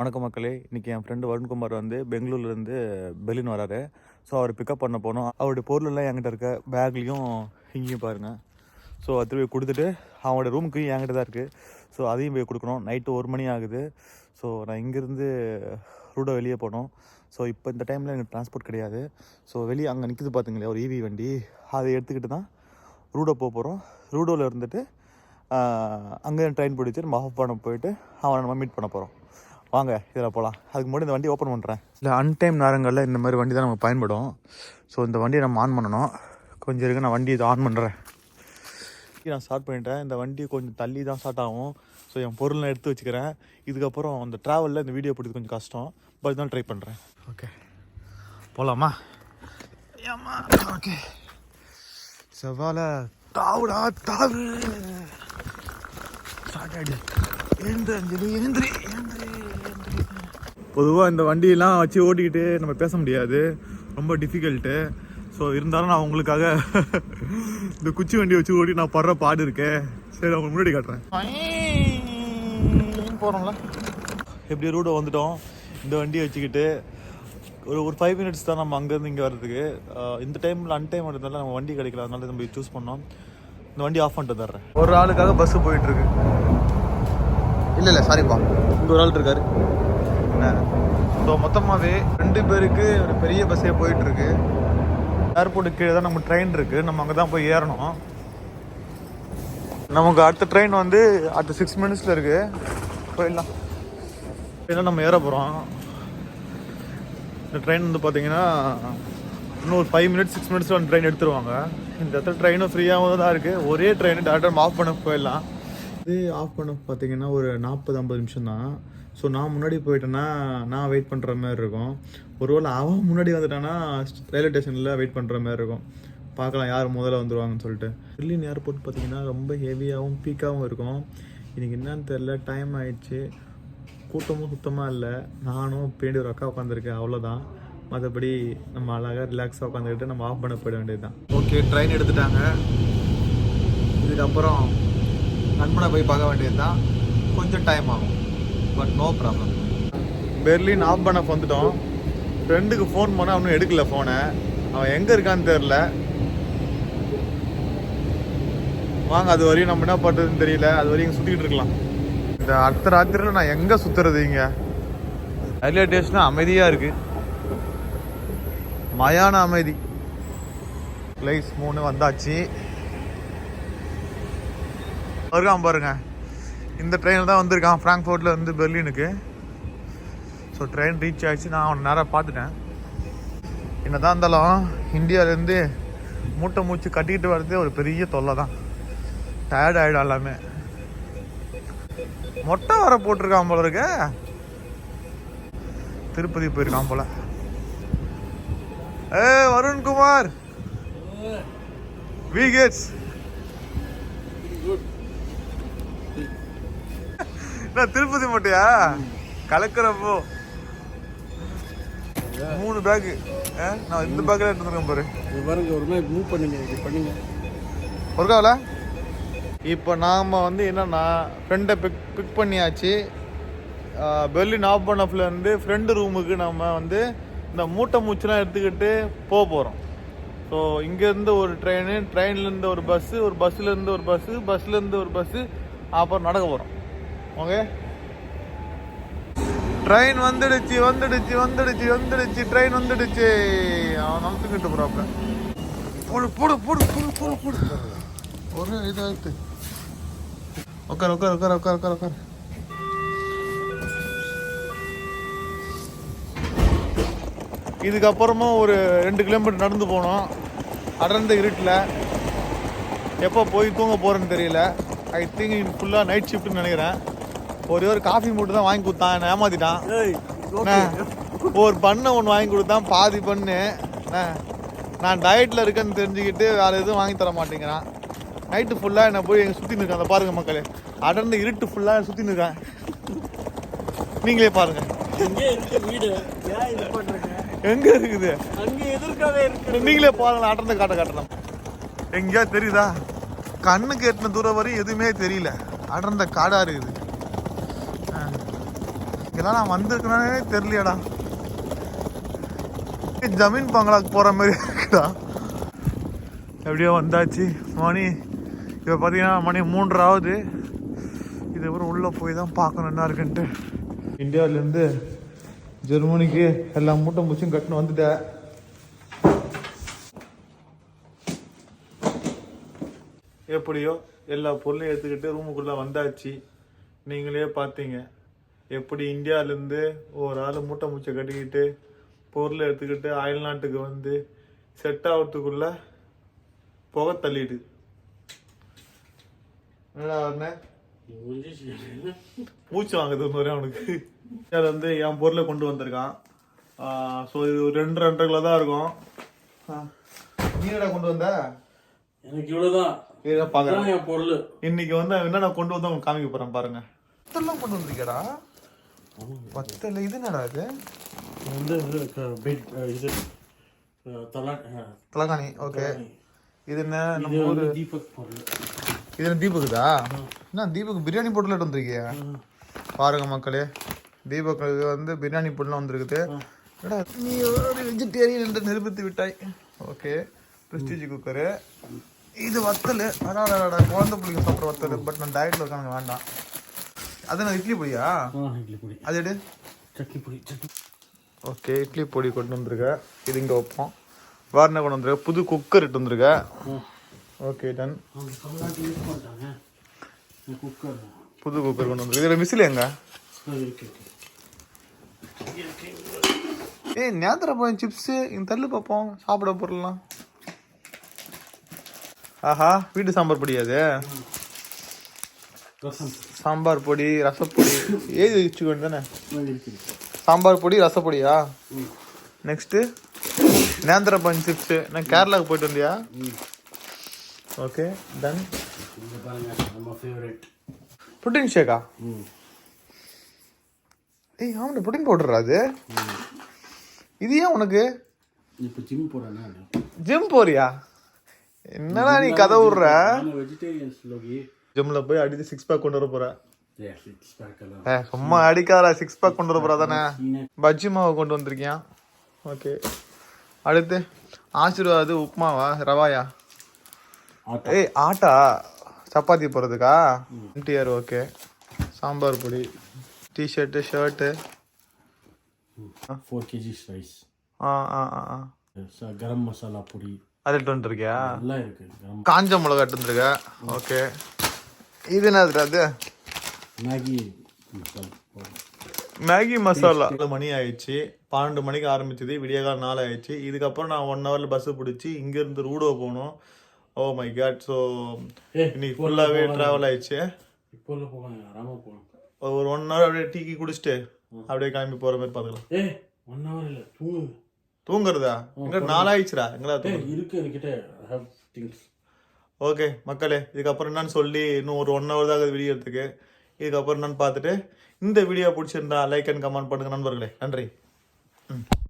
வணக்கம் மக்களே. இன்றைக்கி என் ஃப்ரெண்டு வருண்குமார் வந்து பெங்களூர்லேருந்து பெலின் வராரு. ஸோ அவர் பிக்கப் பண்ண போனோம். அவருடைய பொருளெல்லாம் என்கிட்ட இருக்க பேக்லேயும் இங்கேயும் பாருங்கள் ஸோ அது போய் கொடுத்துட்டு அவனோட ரூமுக்கு என்கிட்ட தான் இருக்குது ஸோ அதையும் போய் கொடுக்கணும். நைட்டு ஒரு மணி ஆகுது. ஸோ நான் இங்கேருந்து ரூடோ வெளியே போனோம். ஸோ இப்போ இந்த டைமில் எனக்கு டிரான்ஸ்போர்ட் கிடையாது. ஸோ வெளியே அங்கே நிற்கிது பார்த்துங்களே ஒரு ஈவி வண்டி. அதை எடுத்துக்கிட்டு தான் ரூடோ போக போகிறோம் ரூடோவில் இருந்துட்டு அங்கே ட்ரெயின் பிடிச்சி நம்ம ஆஃப் பண்ண போயிட்டு அவனை நம்ம மீட் பண்ண போகிறோம் வாங்க இதில் போகலாம் அதுக்கு முன்னாடி இந்த வண்டி ஓப்பன் பண்ணுறேன் இல்லை அன்டைம் நேரங்களில் இந்த மாதிரி வண்டி தான் நமக்கு பயன்படும். ஸோ இந்த வண்டியை நம்ம ஆன் பண்ணணும். கொஞ்சம் இருக்கு நான் வண்டி இதை ஆன் பண்ணுறேன் நான் ஸ்டார்ட் பண்ணிட்டேன். இந்த வண்டி கொஞ்சம் தள்ளி தான் ஸ்டார்ட் ஆகும். ஸோ என் பொருள்லாம் எடுத்து வச்சுக்கிறேன். இதுக்கப்புறம் அந்த ட்ராவலில் இந்த வீடியோ பிடிக்கிறது கொஞ்சம் கஷ்டம். பட் தான் ட்ரை பண்ணுறேன் ஓகே போகலாமா ஏம்மா. ஓகே செவ்வால தாவுடா தாவு. ஸ்டார்ட் ஆகிடு எழுந்து அஞ்சலி எழுந்திரி எழுந்திரி பொதுவாக இந்த வண்டியெல்லாம் வச்சு ஓட்டிக்கிட்டு நம்ம பேச முடியாது. ரொம்ப டிஃபிகல்ட்டு ஸோ இருந்தாலும் நான் உங்களுக்காக இந்த குச்சி வண்டி வச்சு ஓட்டி நான் படுற பாடு இருக்கேன் சரி உங்களுக்கு முன்னாடி காட்டுறேன். போகிறோம்ல எப்படி ரூடோ வந்துட்டோம். இந்த வண்டியை வச்சுக்கிட்டு ஒரு ஒரு ஃபைவ் மினிட்ஸ் தான் நம்ம அங்கேருந்து இங்கே வர்றதுக்கு. இந்த டைமில் அன்டைம் வந்ததுனால நம்ம வண்டி கிடைக்கல. அதனால நம்ம சூஸ் பண்ணோம். இந்த வண்டி ஆஃப் பண்ணிட்டு தர்றேன் ஒரு ஆளுக்காக பஸ்ஸு போயிட்டுருக்கு இல்லை இல்லை சாரிப்பா இங்கே ஒரு ஆள் இருக்காரு. என்ன ஸோ மொத்தமாகவே ரெண்டு பேருக்கு ஒரு பெரிய பஸ்ஸே போயிட்டுருக்கு. ஏர்போர்ட்டுக்கு கீழே தான் நம்ம ட்ரெயின் இருக்குது நம்ம அங்கே தான் போய் ஏறணும். நமக்கு அடுத்த ட்ரெயின் வந்து அடுத்த சிக்ஸ் மினிட்ஸில் இருக்குது போயிடலாம். போயிடலாம் நம்ம ஏற போகிறோம் இந்த ட்ரெயின் வந்து பார்த்தீங்கன்னா இன்னும் ஒரு ஃபைவ் மினிட்ஸ் சிக்ஸ் மினிட்ஸ் வந்து ட்ரெயின் எடுத்துருவாங்க. இந்த இடத்துல ட்ரெயினும் ஃப்ரீயாகவும் தான் இருக்குது ஒரே ட்ரெயின் டேரக்டாக ஆஃப் பண்ண போயிடலாம். இது ஆஃப் பண்ண பார்த்தீங்கன்னா ஒரு நாற்பது ஐம்பது நிமிஷம் தான் ஸோ நான் முன்னாடி போயிட்டேன்னா நான் வெயிட் பண்ணுற மாதிரி இருக்கும். ஒருவேளை அவன் முன்னாடி வந்துட்டான்னா ரயில்வே ஸ்டேஷனில் வெயிட் பண்ணுற மாதிரி இருக்கும். பார்க்கலாம் யார் முதல்ல வந்துடுவாங்கன்னு சொல்லிட்டு. டெல்லின் ஏர்போர்ட் பார்த்தீங்கன்னா ரொம்ப ஹெவியாகவும் பீக்காகவும் இருக்கும். எனக்கு என்னன்னு தெரில டைம் ஆயிடுச்சு. கூட்டமும் சுத்தமாக இல்லை. நானும் பேண்டி ஒரு அக்கா உட்காந்துருக்கேன் அவ்வளோதான் மற்றபடி நம்ம அழகாக ரிலாக்ஸாக உட்காந்துக்கிட்டு நம்ம ஆஃப் பண்ண போயிட வேண்டியது தான் ஓகே ட்ரெயின் எடுத்துட்டாங்க. இதுக்கப்புறம் நண்பனை போய் பார்க்க வேண்டியது தான் கொஞ்சம் டைம் ஆகும். But no problem Berlin off பண்ண வந்துட்டோம். ஃப்ரெண்டுக்கு ஃபோன் பண்ண அவனும் எடுக்கல ஃபோனை அவன் எங்கே இருக்கான்னு தெரில வாங்க அது வரையும் நம்ம என்ன பண்ணுறதுன்னு தெரியல. அது வரையும் இங்கே சுற்றிக்கிட்டு இருக்கலாம். இந்த அடுத்த ராத்திரியில் நான் எங்கே சுற்றுறது இங்கே? ரயில்வே ஸ்டேஷன் அமைதியாக இருக்குது மயான அமைதி. பிளேஸ் மூணு வந்தாச்சு. வருகாம் பாருங்க. இந்த ட்ரெயினில் தான் வந்திருக்கான். ஃப்ராங்க்ஃபோர்ட்ல இருந்து பெர்லினுக்கு ஸோ ட்ரெயின் ரீச் ஆயிடுச்சு. நான் அவனை நேராக பார்த்துட்டேன். என்னதான் இருந்தாலும் இந்தியாவிலேருந்து மூட்டை மூச்சு கட்டிக்கிட்டு வர்றதே ஒரு பெரிய தொல்லை தான். டயர்ட் ஆகிடும் எல்லாமே. மொட்டை வர போட்டிருக்கான் போல இருக்க. திருப்பதி போயிருக்கான் போல. ஏ வருண்குமார். வி கெட்ஸ் என்ன திருப்பதி மொட்டையா? கலக்கிறப்போ. மூணு பேக்கு நான் இந்த பேக்கில் எடுத்துருக்கேன் பாரு. பாருங்க ஒரு மாதிரி மூவ் பண்ணுங்க இப்படி பண்ணுங்க. ஒருக்காவில்? இப்போ நாம் வந்து என்னன்னா ஃப்ரெண்டை பிக் பிக் பண்ணியாச்சு. பெர்லின் ஆஃப் பண்ணப்லேருந்து ஃப்ரெண்டு ரூமுக்கு நம்ம வந்து இந்த மூட்டை மூச்சுலாம் எடுத்துக்கிட்டு போக போகிறோம் ஸோ இங்கேருந்து ஒரு ட்ரெயின் ட்ரெயின்லேருந்து ஒரு பஸ்ஸு ஒரு பஸ்ஸுலேருந்து ஒரு பஸ்ஸு பஸ்ஸுலேருந்து ஒரு பஸ்ஸு அப்புறம் நடக்க போகிறோம் ஓகே? ட்ரெயின் வந்துடுச்சு வந்துடுச்சு வந்துடுச்சு வந்துடுச்சு ட்ரெயின் வந்துடுச்சு. அவன் நமத்துக்கிட்டு போகிறாப்ல போடு போடு போடு போடு போடு போடு. ஒரு இதாகிட்டு உட்கார் உட்கார் உட்கார் உட்கார் உட்கார் உட்கார் இதுக்கப்புறமா ஒரு ரெண்டு கிலோமீட்டர் நடந்து போனோம். அடர்ந்த இருட்டில். எப்போ போய் தூங்க போகிறேன்னு தெரியல. ஐ திங்க் ஃபுல்லாக நைட் ஷிஃப்ட்னு நினைக்கிறேன். ஒரே ஒரு காஃபி மட்டும் தான் வாங்கி கொடுத்தான். ஏமாத்திட்டான். ஒரு பண்ணை ஒன்று வாங்கி கொடுத்தான் பாதி பண்ணு. நான் டயட்டில் இருக்கேன்னு தெரிஞ்சுக்கிட்டு வேறு எதுவும் வாங்கி தர மாட்டேங்கிறான். நைட்டு ஃபுல்லாக என்னை போய் எங்கே சுற்றின்னு இருக்கேன். அந்த பாருங்க மக்களே. அடர்ந்த இருட்டு ஃபுல்லாக சுற்றின்னு இருக்கேன். நீங்களே பாருங்க. இங்கே இருக்கு வீடு. ஏன் இது பண்றீங்க? எங்கே இருக்குது? அங்க எதிர்க்கவே இருக்கு. நீங்களே பாருங்களேன் அடர்ந்த காட்ட காட்டலாம் எங்கேயா தெரியுதா? கண்ணுக்கு எட்டின தூரம் வரையும் எதுவுமே தெரியல. அடர்ந்த காடாக இருக்குது. இதெல்லாம் நான் வந்திருக்கேனே தெரியலடா ஜமீன் பங்களாக்கு போகிற மாதிரி இருக்குடா. எப்படியோ வந்தாச்சு. மணி இப்போ பார்த்தீங்கன்னா மணி மூன்றாவது. இதுக்கப்புறம் உள்ளே போய் தான் பார்க்கணும் என்ன இருக்குன்ட்டு. இந்தியாவிலேருந்து ஜெர்மனிக்கு எல்லா மூட்டை முச்சும் கட்டணும் வந்துட்டேன் எப்படியோ எல்லா பொருளையும் எடுத்துக்கிட்டு ரூமுக்குள்ளே வந்தாச்சு. நீங்களே பார்த்தீங்க. எப்படி இந்தியாவிலேருந்து ஒரு ஆள் மூட்டை மூச்சை கட்டிக்கிட்டு பொருளை எடுத்துக்கிட்டு அயல்நாட்டுக்கு வந்து செட் ஆகிறதுக்குள்ள புகை தள்ளிடு என்னடா மூச்சு வாங்குது ஒரு அவனுக்கு. இந்தியாவில் வந்து என் பொருளை கொண்டு வந்திருக்கான். ஸோ இது ஒரு ரெண்டு ரெண்டரை கிலோ தான் இருக்கும். நீ என்னடா கொண்டு வந்த? எனக்கு இவ்வளவுதான். இதான் பார்க்குறேன். என் பொருள். இன்னைக்கு வந்து என்னென்ன கொண்டு வந்து உங்களுக்கு காமிக்க போறேன் பாருங்க. வத்தல்லாம் கொண்டு வந்திருக்கேடா வத்தல் இது என்னடா இது? வந்து பெட் இது தலா தலகாணி ஓகே. இது என்ன? நம்ம ஊர் தீபக் பொருள். இது என்ன தீபக்குதா? என்ன தீபக் பிரியாணி போட்டுல வந்திருக்கியா? பாருங்க மக்களே தீபக்கு வந்து பிரியாணி பொருள்லாம் வந்திருக்குது. நீ ஒரு வெஜிடேரியன் என்று நிரூபித்து விட்டாய். ஓகே பிரஸ்டீஜ் குக்கரு இது வத்தல். அதான் குழந்தை பிள்ளைங்க சாப்பிட்ற வத்தல் பட் நான் டயட்ல இருக்காங்க வேண்டாம் அது நான் இட்லி பொடியா? ஆ இட்லி பொடி. அது எடு. சட்னி பொடி சட்னி. ஓகே இட்லி பொடி கொண்டு வந்திருக்க இது இங்கே வைப்போம். வேறு என்ன கொண்டு வந்திருக்க புது குக்கர் இட்டு வந்திருக்க ஓகே டன் குக்கர் புது குக்கர் கொண்டு வந்திருக்கு இதில் மிசில் எங்க? ஏய் நேந்திர போய் சிப்ஸு இங்கே தள்ளு பார்ப்போம் சாப்பிட பொருள்லாம். ஆஹா வீட்டு சாம்பார் பொடி அது? ரசம் சாம்பார் பொடி ரசப்பொடி ஏது வச்சுக்கோங்க தானே? சாம்பார் பொடி ரசப்பொடியா நெக்ஸ்ட்டு நேந்திர பன் சிப்ஸு நான் கேரளாவுக்கு போயிட்டு வந்தியா? ஓகே டன் இங்கே புட்டின் ஷேக்கா ஏய் ஆமாம் புட்டின் பவுடரா அது? இது ஏன் உனக்கு? இப்போ ஜிம் போகிறேன்னா ஜிம் போறியா? என்னடா நீ கதை விடுற? வெஜிடேரியன்ஸ் லோகி. ஜிம்ல போய் அடித்து சிக்ஸ் பேக் கொண்டு வர போற. சும்மா அடிக்காத சிக்ஸ் பேக் கொண்டு வர போறா தானே. பஜ்ஜி மாவு கொண்டு வந்திருக்கியான் ஓகே. அடுத்து ஆசீர்வாது உப்புமாவா ரவாயா? ஏய் ஆட்டா? சப்பாத்தி போடுறதுக்கா? என்டிஆர் ஓகே. சாம்பார் பொடி t shirt shirt four KGs rice ஆ ஆ ஆ கரம் மசாலா பொடி. அது எடுத்து வந்துருக்கியா? எல்லாம் இருக்கு காஞ்ச மிளகா எடுத்து வந்துருக்க. ஓகே. இது என்னது அது மேகி. மேகி மசாலா மணி ஆயிடுச்சு பன்னெண்டு மணிக்கு ஆரம்பிச்சது விடியகால நாள் ஆயிடுச்சு இதுக்கப்புறம் நான் ஒன் ஹவரில் பஸ்ஸு பிடிச்சி இங்கேருந்து ரூடோ போகணும் ஓ மை காட் ஸோ இன்னைக்கு ஃபுல்லாகவே ட்ராவல் ஆயிடுச்சு ஒரு ஒன் ஹவர் அப்படியே டீக்கி குடிச்சிட்டு அப்படியே கிளம்பி போகிற மாதிரி பார்த்துக்கலாம் ஒன் ஹவர் இல்லை தூங்கு தூங்குறதா எங்க நாளாயிடுச்சுடா எங்கடா தூங்குறது இருக்கு என்கிட்ட ஐ ஹேவ் திங்ஸ் ஓகே மக்களே இதுக்கப்புறம் என்னன்னு சொல்லி இன்னும் ஒரு ஒன் ஹவர் தான் வீடியோத்துக்கு இதுக்கப்புறம் என்னன்னு பார்த்துட்டு இந்த வீடியோ பிடிச்சிருந்தா லைக் அண்ட் கமெண்ட் பண்ணுங்கள் நண்பர்களே. நன்றி. ம்.